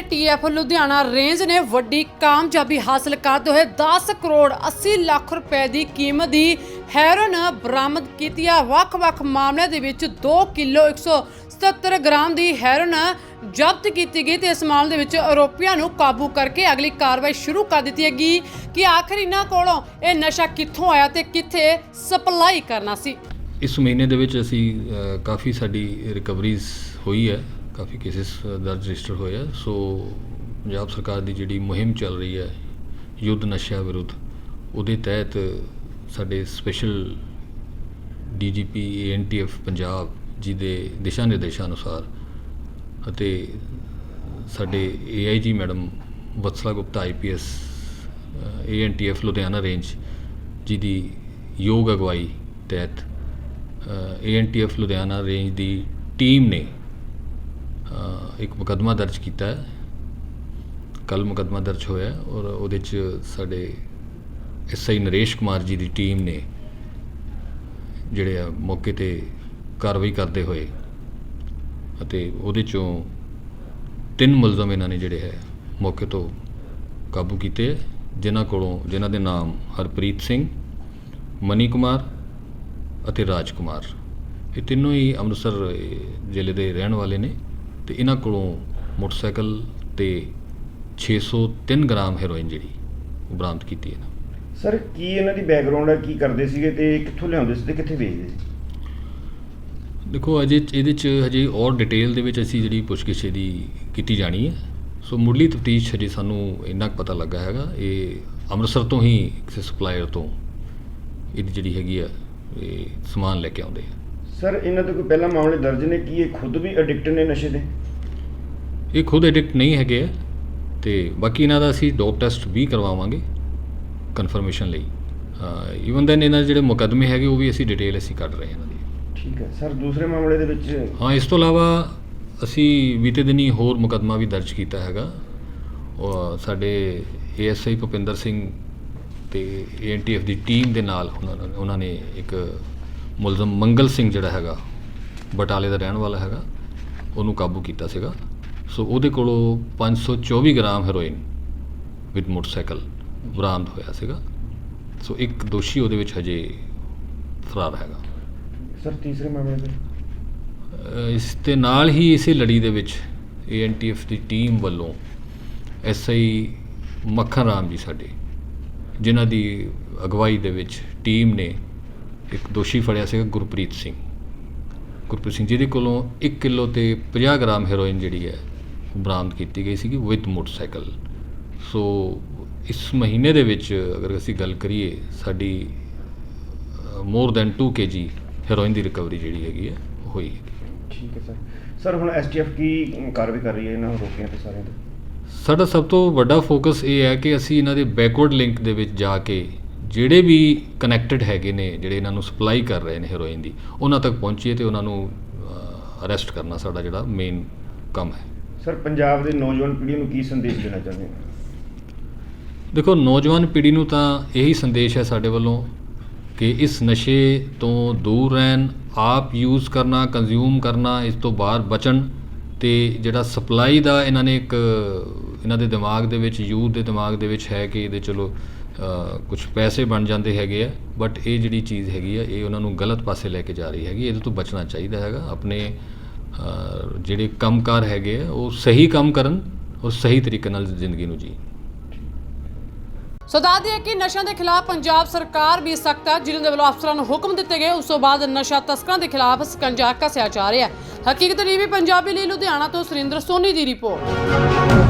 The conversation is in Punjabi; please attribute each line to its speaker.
Speaker 1: ਏਐਨਟੀਐਫ ਲੁਧਿਆਣਾ ਰੇਂਜ ਨੇ ਵੱਡੀ ਕਾਮਯਾਬੀ ਹਾਸਲ ਕਰਦੇ ਹੋਏ 10 ਕਰੋੜ 80 ਲੱਖ ਰੁਪਏ ਦੀ ਕੀਮਤ ਦੀ ਹੈਰੋਇਨ ਬਰਾਮਦ ਕੀਤੀ ਹੈ ਵੱਖ-ਵੱਖ ਮਾਮਲਿਆਂ ਦੇ ਵਿੱਚ 2 ਕਿਲੋ 177 ਗ੍ਰਾਮ ਦੀ ਹੈਰੋਇਨ ਜ਼ਬਤ ਕੀਤੀ ਗਈ ਤੇ ਇਸ ਮਾਮਲੇ ਦੇ ਵਿੱਚ ਆਰੋਪੀਆਂ ਨੂੰ ਕਾਬੂ ਕਰਕੇ ਅਗਲੀ ਕਾਰਵਾਈ ਸ਼ੁਰੂ ਕਰ ਦਿੱਤੀ ਹੈਗੀ ਕਿ ਆਖਰ ਇਹਨਾਂ ਕੋਲੋਂ ਇਹ ਨਸ਼ਾ ਕਿੱਥੋਂ ਆਇਆ ਤੇ ਕਿੱਥੇ ਸਪਲਾਈ ਕਰਨਾ ਸੀ?
Speaker 2: ਇਸ ਮਹੀਨੇ ਦੇ ਵਿੱਚ ਅਸੀਂ ਅ, ਕਾਫੀ ਸਾਡੀ ਰਿਕਵਰੀਜ਼ ਹੋਈ ਹੈ। ਕਾਫੀ ਕੇਸਿਸ ਦਰਜ ਰਜਿਸਟਰ ਹੋਏ ਆ। ਸੋ ਪੰਜਾਬ ਸਰਕਾਰ ਦੀ ਜਿਹੜੀ ਮੁਹਿੰਮ ਚੱਲ ਰਹੀ ਹੈ, ਯੁੱਧ ਨਸ਼ਾ ਵਿਰੁੱਧ, ਉਹਦੇ ਤਹਿਤ ਸਾਡੇ ਸਪੈਸ਼ਲ ਡੀਜੀਪੀ ਐਨਟੀਐਫ ਪੰਜਾਬ ਜੀ ਦੇ ਦਿਸ਼ਾ ਨਿਰਦੇਸ਼ਾਂ ਅਨੁਸਾਰ ਅਤੇ ਸਾਡੇ AIG madam Vatsala Gupta IPS ANTF Ludhiana range ji ਦੀ ਯੋਗ ਅਗਵਾਈ ਤਹਿਤ ਏਐਨਟੀਐਫ ਲੁਧਿਆਣਾ ਰੇਂਜ ਦੀ ਟੀਮ ਨੇ ਇੱਕ ਮੁਕੱਦਮਾ ਦਰਜ ਕੀਤਾ ਹੈ। ਕੱਲ ਮੁਕੱਦਮਾ ਦਰਜ ਹੋਇਆ ਔਰ ਉਹਦੇ ਚ ਸਾਡੇ ਐਸਆਈ ਨਰੇਸ਼ ਕੁਮਾਰ ਜੀ ਦੀ ਟੀਮ ਨੇ ਜਿਹੜੇ ਆ ਮੌਕੇ ਤੇ ਕਾਰਵਾਈ ਕਰਦੇ ਹੋਏ ਅਤੇ ਉਹਦੇ ਚੋਂ ਤਿੰਨ ਮੁਲਜ਼ਮ ਇਹਨਾਂ ਨੇ ਜਿਹੜੇ ਹੈ ਮੌਕੇ ਤੋਂ ਕਾਬੂ ਕੀਤੇ ਹੈ, ਜਿਨ੍ਹਾਂ ਕੋਲੋਂ ਜਿਨ੍ਹਾਂ ਦੇ ਨਾਮ ਹਰਪ੍ਰੀਤ ਸਿੰਘ ਮਨੀ ਕੁਮਾਰ ਅਤੇ ਰਾਜ ਕੁਮਾਰ। ਇਹ ਤਿੰਨੋਂ ਹੀ ਅੰਮ੍ਰਿਤਸਰ ਜ਼ਿਲ੍ਹੇ ਦੇ ਰਹਿਣ ਵਾਲੇ ਨੇ। ਤੇ ਇਹਨਾਂ ਕੋਲੋਂ ਮੋਟਰਸਾਈਕਲ ਤੇ 603 ਗ੍ਰਾਮ ਹੈਰੋਇਨ ਜਿਹੜੀ ਉਹ ਬਰਾਮਦ ਕੀਤੀ ਹੈ
Speaker 3: ਸਰ ਕੀ ਇਹਨਾਂ ਦੀ ਬੈਕਗ੍ਰਾਉਂਡ ਹੈ? ਕੀ ਕਰਦੇ ਸੀਗੇ ਤੇ ਕਿੱਥੋਂ ਲਿਆਉਂਦੇ ਸੀ ਤੇ ਕਿੱਥੇ ਵੇਚਦੇ ਸੀ?
Speaker 2: ਦੇਖੋ ਅਜੇ ਇਹਦੇ ਚ ਹਜੇ ਔਰ ਡਿਟੇਲ ਦੇ ਵਿੱਚ ਅਸੀਂ ਜਿਹੜੀ ਪੁੱਛਗਿੱਛ ਦੀ ਕੀਤੀ ਜਾਣੀ ਹੈ। ਸੋ ਮੁੱਢਲੀ ਤਫਤੀਸ਼ ਹਜੇ ਸਾਨੂੰ ਇੰਨਾ ਪਤਾ ਲੱਗਾ ਹੈਗਾ। ਇਹ ਅੰਮ੍ਰਿਤਸਰ ਤੋਂ ਹੀ ਕਿਸੇ ਸਪਲਾਇਰ ਤੋਂ ਇਹਦੀ ਜਿਹੜੀ ਹੈਗੀ ਆ ਇਹ ਸਮਾਨ ਲੈ ਕੇ ਆਉਂਦੇ ਆ।
Speaker 3: ਸਰ ਇਹਨਾਂ ਤੇ ਕੋਈ ਪਹਿਲਾਂ ਮਾਮਲੇ ਦਰਜ ਨੇ ਕੀ ਇਹ ਖੁਦ ਵੀ ਐਡਿਕਟ ਨੇ ਨਸ਼ੇ ਦੇ?
Speaker 2: ਇਹ ਖੁਦ ਐਡਿਕਟ ਨਹੀਂ ਹੈਗੇ ਆ ਤੇ ਬਾਕੀ ਇਹਨਾਂ ਦਾ ਅਸੀਂ ਡੋਪ ਟੈਸਟ ਵੀ ਕਰਵਾਵਾਂਗੇ ਕਨਫਰਮੇਸ਼ਨ ਲਈ। ਈਵਨ ਦੈਨ ਇਹਨਾਂ ਦੇ ਜਿਹੜੇ ਮੁਕੱਦਮੇ ਹੈਗੇ ਉਹ ਵੀ ਅਸੀਂ ਡਿਟੇਲ ਅਸੀਂ ਕੱਢ ਰਹੇ ਹਾਂ ਇਹਨਾਂ ਦੀ।
Speaker 3: ਠੀਕ ਹੈ। ਸਰ ਦੂਸਰੇ ਮਾਮਲੇ ਦੇ ਵਿੱਚ
Speaker 2: ਹਾਂ ਇਸ ਤੋਂ ਇਲਾਵਾ ਅਸੀਂ ਬੀਤੇ ਦਿਨੀ ਹੋਰ ਮੁਕੱਦਮਾ ਵੀ ਦਰਜ ਕੀਤਾ ਹੈਗਾ। ਸਾਡੇ ਏਐਸਆਈ ਭੁਪਿੰਦਰ ਸਿੰਘ ਤੇ ਏਐਨਟੀਐਫ ਦੀ ਟੀਮ ਦੇ ਨਾਲ ਉਹਨਾਂ ਨੇ ਇੱਕ ਮੁਲਜ਼ਮ ਮੰਗਲ ਸਿੰਘ ਜਿਹੜਾ ਹੈਗਾ ਬਟਾਲੇ ਦਾ ਰਹਿਣ ਵਾਲਾ ਹੈਗਾ ਉਹਨੂੰ ਕਾਬੂ ਕੀਤਾ ਸੀਗਾ। ਸੋ ਉਹਦੇ ਕੋਲੋਂ 524 ਗ੍ਰਾਮ ਹੈਰੋਇਨ ਵਿਦ ਮੋਟਰਸਾਈਕਲ ਬਰਾਮਦ ਹੋਇਆ ਸੀਗਾ। ਸੋ ਇੱਕ ਦੋਸ਼ੀ ਉਹਦੇ ਵਿੱਚ ਹਜੇ ਫਰਾਰ ਹੈਗਾ।
Speaker 3: ਸਰ ਤੀਸਰੇ ਮਾਮਲੇ ਦੇ
Speaker 2: ਇਸ ਦੇ ਨਾਲ ਹੀ ਇਸੇ ਲੜੀ ਦੇ ਵਿੱਚ ਏਐਨਟੀਐਫ ਦੀ ਟੀਮ ਵੱਲੋਂ ਐਸਆਈ ਮੱਖਣ ਰਾਮ ਜੀ ਸਾਡੇ ਜਿਨ੍ਹਾਂ ਦੀ ਅਗਵਾਈ ਦੇ ਵਿੱਚ ਟੀਮ ਨੇ ਇੱਕ ਦੋਸ਼ੀ ਫੜਿਆ ਸੀਗਾ ਗੁਰਪ੍ਰੀਤ ਸਿੰਘ। ਗੁਰਪ੍ਰੀਤ ਸਿੰਘ ਜਿਹਦੇ ਕੋਲੋਂ 1 ਕਿਲੋ ਤੇ 50 ਗ੍ਰਾਮ ਹੈਰੋਇਨ ਜਿਹੜੀ ਹੈ ਬਰਾਮਦ ਕੀਤੀ ਗਈ ਸੀਗੀ ਵਿਦ ਮੋਟਰਸਾਈਕਲ ਸੋ ਇਸ ਮਹੀਨੇ ਦੇ ਵਿੱਚ ਅਗਰ ਅਸੀਂ ਗੱਲ ਕਰੀਏ ਸਾਡੀ ਮੋਰ ਦੈਨ 2 ਕੇਜੀ ਹੈਰੋਇਨ ਦੀ ਰਿਕਵਰੀ ਜਿਹੜੀ ਹੈਗੀ ਹੈ ਉਹ ਹੋਈ ਹੈ।
Speaker 3: ਠੀਕ ਹੈ ਸਰ। ਸਰ ਹੁਣ ਐਸਟੀਐਫ ਕੀ ਕਾਰਵਾਈ ਕਰ ਰਹੀ ਹੈ? ਇਹਨਾਂ ਨੂੰ ਰੋਕਿਆਂ ਤੇ ਸਾਰਿਆਂ ਤੇ?
Speaker 2: ਸਾਡਾ ਸਭ ਤੋਂ ਵੱਡਾ ਫੋਕਸ ਇਹ ਹੈ ਕਿ ਅਸੀਂ ਇਹਨਾਂ ਦੇ ਬੈਕਵਰਡ ਲਿੰਕ ਦੇ ਵਿੱਚ ਜਾ ਕੇ ਜਿਹੜੇ ਵੀ ਕਨੈਕਟਡ ਹੈਗੇ ਨੇ ਜਿਹੜੇ ਇਹਨਾਂ ਨੂੰ ਸਪਲਾਈ ਕਰ ਰਹੇ ਨੇ ਹੈਰੋਇਨ ਦੀ ਉਹਨਾਂ ਤੱਕ ਪਹੁੰਚੀਏ ਤੇ ਉਹਨਾਂ ਨੂੰ ਅਰੈਸਟ ਕਰਨਾ ਸਾਡਾ ਜਿਹੜਾ ਮੇਨ ਕੰਮ ਹੈ।
Speaker 3: ਸਰ ਪੰਜਾਬ ਦੇ ਨੌਜਵਾਨ ਪੀੜ੍ਹੀ ਨੂੰ ਕੀ ਸੰਦੇਸ਼ ਦੇਣਾ ਚਾਹੁੰਦੇ ਹੋ?
Speaker 2: ਦੇਖੋ ਨੌਜਵਾਨ ਪੀੜ੍ਹੀ ਨੂੰ ਤਾਂ ਇਹੀ ਸੰਦੇਸ਼ ਹੈ ਸਾਡੇ ਵੱਲੋਂ ਕਿ ਇਸ ਨਸ਼ੇ ਤੋਂ ਦੂਰ ਰਹਿਣ ਆਪ ਯੂਜ਼ ਕਰਨਾ ਕੰਜ਼ਿਊਮ ਕਰਨਾ ਇਸ ਤੋਂ ਬਾਹਰ ਬਚਣ ਤੇ ਜਿਹੜਾ ਸਪਲਾਈ ਦਾ ਇਹਨਾਂ ਨੇ ਇੱਕ ਇਹਨਾਂ ਦੇ ਦਿਮਾਗ ਦੇ ਵਿੱਚ ਯੂਥ ਦੇ ਦਿਮਾਗ ਦੇ ਵਿੱਚ ਹੈ ਕਿ ਇਹਦੇ ਚਲੋ ਕੁਝ ਪੈਸੇ ਬਣ ਜਾਂਦੇ ਹੈਗੇ ਆ ਬਟ ਇਹ ਜਿਹੜੀ ਚੀਜ਼ ਹੈਗੀ ਆ ਇਹ ਉਹਨਾਂ ਨੂੰ ਗਲਤ ਪਾਸੇ ਲੈ ਕੇ ਜਾ ਰਹੀ ਹੈਗੀ ਇਹਦੇ ਤੋਂ ਬਚਣਾ ਚਾਹੀਦਾ ਹੈਗਾ। ਆਪਣੇ ਅ, ਜਿਹੜੇ ਕੰਮਕਾਰ ਹੈਗੇ ਆ ਉਹ ਸਹੀ ਕੰਮ ਕਰਨ ਔਰ ਸਹੀ ਤਰੀਕੇ ਨਾਲ ਜ਼ਿੰਦਗੀ ਨੂੰ ਜੀਣ।
Speaker 1: ਸੋ ਦੱਸ ਦਈਏ ਕਿ ਨਸ਼ਿਆਂ ਦੇ ਖਿਲਾਫ ਪੰਜਾਬ ਸਰਕਾਰ ਵੀ ਸਖਤ ਹੈ ਜਿਨ੍ਹਾਂ ਦੇ ਵੱਲੋਂ ਅਫਸਰਾਂ ਨੂੰ ਹੁਕਮ ਦਿੱਤੇ ਗਏ। ਉਸ ਤੋਂ ਬਾਅਦ ਨਸ਼ਾ ਤਸਕਰਾਂ ਦੇ ਖਿਲਾਫ ਸਕੰਜਾ ਕੱਸਿਆ ਜਾ ਰਿਹਾ ਹੈ। ਹਕੀਕਤ ਟੀਵੀ ਪੰਜਾਬੀ ਲਈ ਲੁਧਿਆਣਾ ਤੋਂ ਸੁਰਿੰਦਰ ਸੋਨੀ ਦੀ ਰਿਪੋਰਟ।